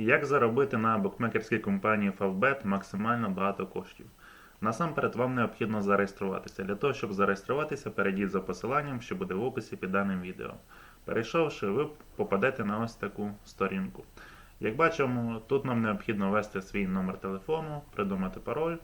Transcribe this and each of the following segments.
Як заробити на букмекерській компанії Favbet максимально багато коштів? Насамперед вам необхідно зареєструватися. Для того, щоб зареєструватися, перейдіть за посиланням, що буде в описі під даним відео. Перейшовши, ви попадете на ось таку сторінку. Як бачимо, тут нам необхідно ввести свій номер телефону, придумати пароль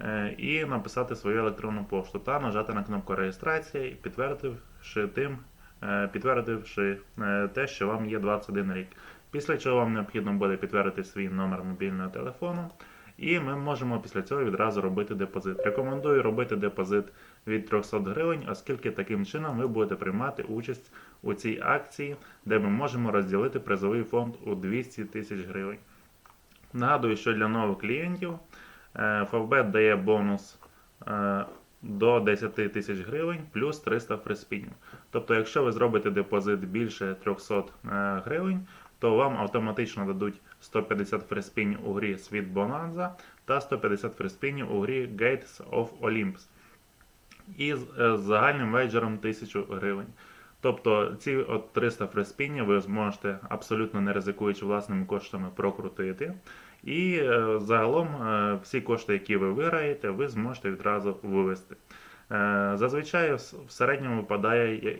е, і написати свою електронну пошту та нажати на кнопку реєстрації, підтвердивши тим, е, підтвердивши е, те, що вам є 21 рік. Після чого вам необхідно буде підтвердити свій номер мобільного телефону, і ми можемо після цього відразу робити депозит. Рекомендую робити депозит від 300 гривень, оскільки таким чином ви будете приймати участь у цій акції, де ми можемо розділити призовий фонд у 200 тисяч гривень. Нагадую, що для нових клієнтів е, Favbet дає бонус е, до 10 тисяч гривень плюс 300 фриспінів. Тобто, якщо ви зробите депозит більше 300 е, гривень, то вам автоматично дадуть 150 фриспінів у грі Sweet Bonanza та 150 фриспінів у грі Gates of Olympus. І з е, загальним вейджером 1000 гривень. Тобто ці от 300 фриспінів ви зможете абсолютно не ризикуючи власними коштами прокрутити. І е, загалом е, всі кошти, які ви виграєте, ви зможете відразу вивести. Зазвичай в середньому випадає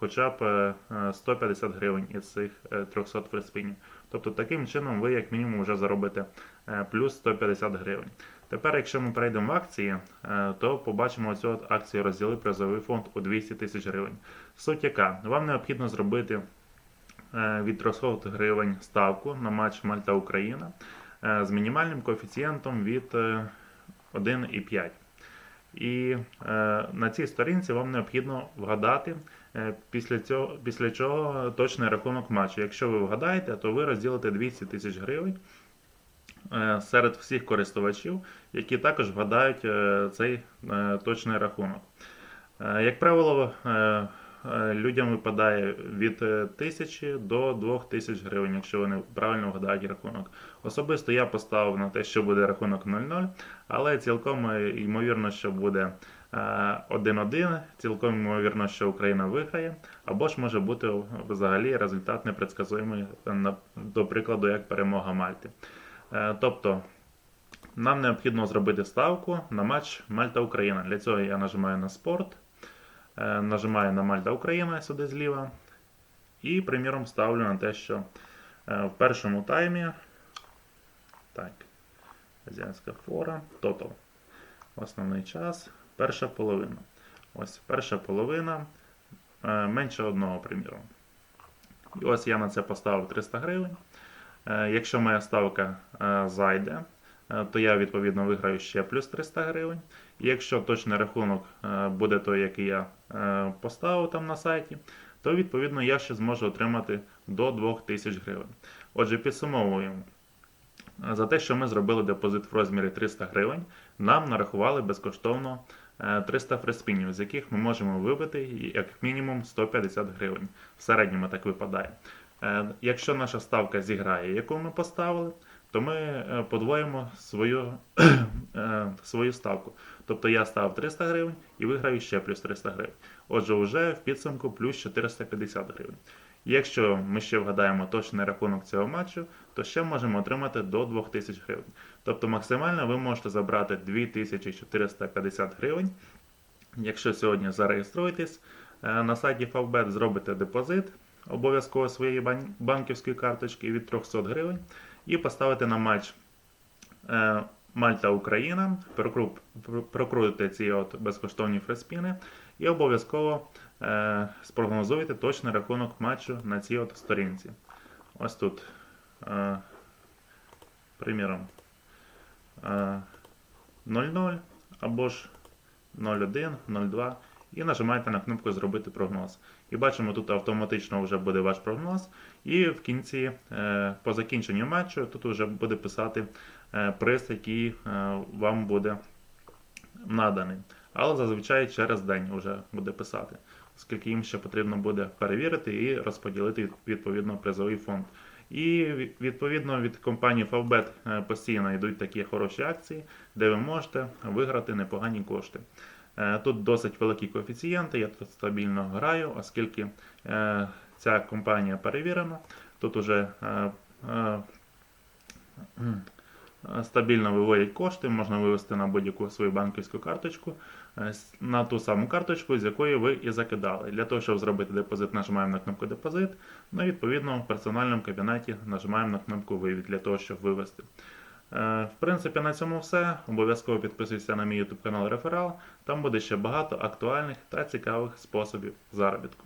хоча б е, е, 150 гривень із цих е, 300 фриспінів. Тобто таким чином ви як мінімум вже заробите е, плюс 150 гривень. Тепер, якщо ми перейдемо в акції, е, то побачимо от акцію розділи призовий фонд у 200 тисяч гривень. Суть яка, вам необхідно зробити е, від 300 гривень ставку на матч Мальта-Україна е, з мінімальним коефіцієнтом від е, 1,5. І е, на цій сторінці вам необхідно вгадати е, після, цього, після чого точний рахунок матчу. Якщо ви вгадаєте, то ви розділите 200 тисяч гривень е, серед всіх користувачів, які також вгадають цей точний рахунок. Як правило, людям випадає від 1000 до 2000 гривень, якщо вони правильно вгадають рахунок. Особисто я поставив на те, що буде рахунок 0-0, але цілком е, ймовірно, що буде е, 1-1, цілком ймовірно, що Україна виграє, або ж може бути взагалі результат непредсказуємий, е, до прикладу, як перемога Мальти. Е, Тобто нам необхідно зробити ставку на матч Мальта-Україна. Для цього я нажимаю на спорт, е, нажимаю на Мальта Україна сюди зліва. І, приміром, ставлю на те, що е, в першому таймі. Так, азіатська фора, тотал. Основний час, перша половина. Ось перша половина е, менше одного, приміром. І ось я на це поставив 300 гривень. Е, Якщо моя ставка е, зайде, е, то я відповідно виграю ще плюс 300 гривень. І якщо точний рахунок е, буде той, який я е, поставив там на сайті, то відповідно я ще зможу отримати до 2000 гривень. Отже, підсумовуємо. Е, За те, що ми зробили депозит в розмірі 300 гривень, нам нарахували безкоштовно е, 300 фриспінів, з яких ми можемо вибити як мінімум 150 гривень. В середньому так випадає. Е, Якщо наша ставка зіграє, яку ми поставили, то ми е, подвоїмо свою, е, свою ставку. Тобто я ставив 300 гривень і виграю ще плюс 300 гривень. Отже, вже в підсумку плюс 450 гривень. Якщо ми ще вгадаємо точний рахунок цього матчу, то ще можемо отримати до 2000 гривень. Тобто максимально ви можете забрати 2450 гривень. Якщо сьогодні зареєструєтесь е, на сайті Favbet, зробите депозит обов'язково своєї банківської карточки від 300 гривень і поставите на матч е, Мальта-Україна, прокру- прокрутите ці от безкоштовні фреспіни і обов'язково е, спрогнозуйте точний рахунок матчу на цій от сторінці. Ось тут, е, приміром, е, 0-0 або ж 0-1, 0-2 і нажимаєте на кнопку Зробити прогноз. І бачимо, тут автоматично вже буде ваш прогноз. І в кінці, е, по закінченню матчу, тут вже буде писати е, приз, який е, вам буде наданий. Але зазвичай через день вже буде писати, оскільки їм ще потрібно буде перевірити і розподілити відповідно призовий фонд. І відповідно від компанії Favbet постійно йдуть такі хороші акції, де ви можете виграти непогані кошти. Е, Тут досить великі коефіцієнти, я тут стабільно граю, оскільки е, ця компанія перевірена. Тут уже е, стабільно виводять кошти, можна вивести на будь-яку свою банківську карточку, на ту саму карточку, з якої ви і закидали. Для того, щоб зробити депозит, нажимаємо на кнопку депозит. Ну відповідно в персональному кабінеті нажимаємо на кнопку вивід для того, щоб вивести. Е, В принципі, на цьому все. Обов'язково підписуйся на мій YouTube канал Реферал. Там буде ще багато актуальних та цікавих способів заробітку.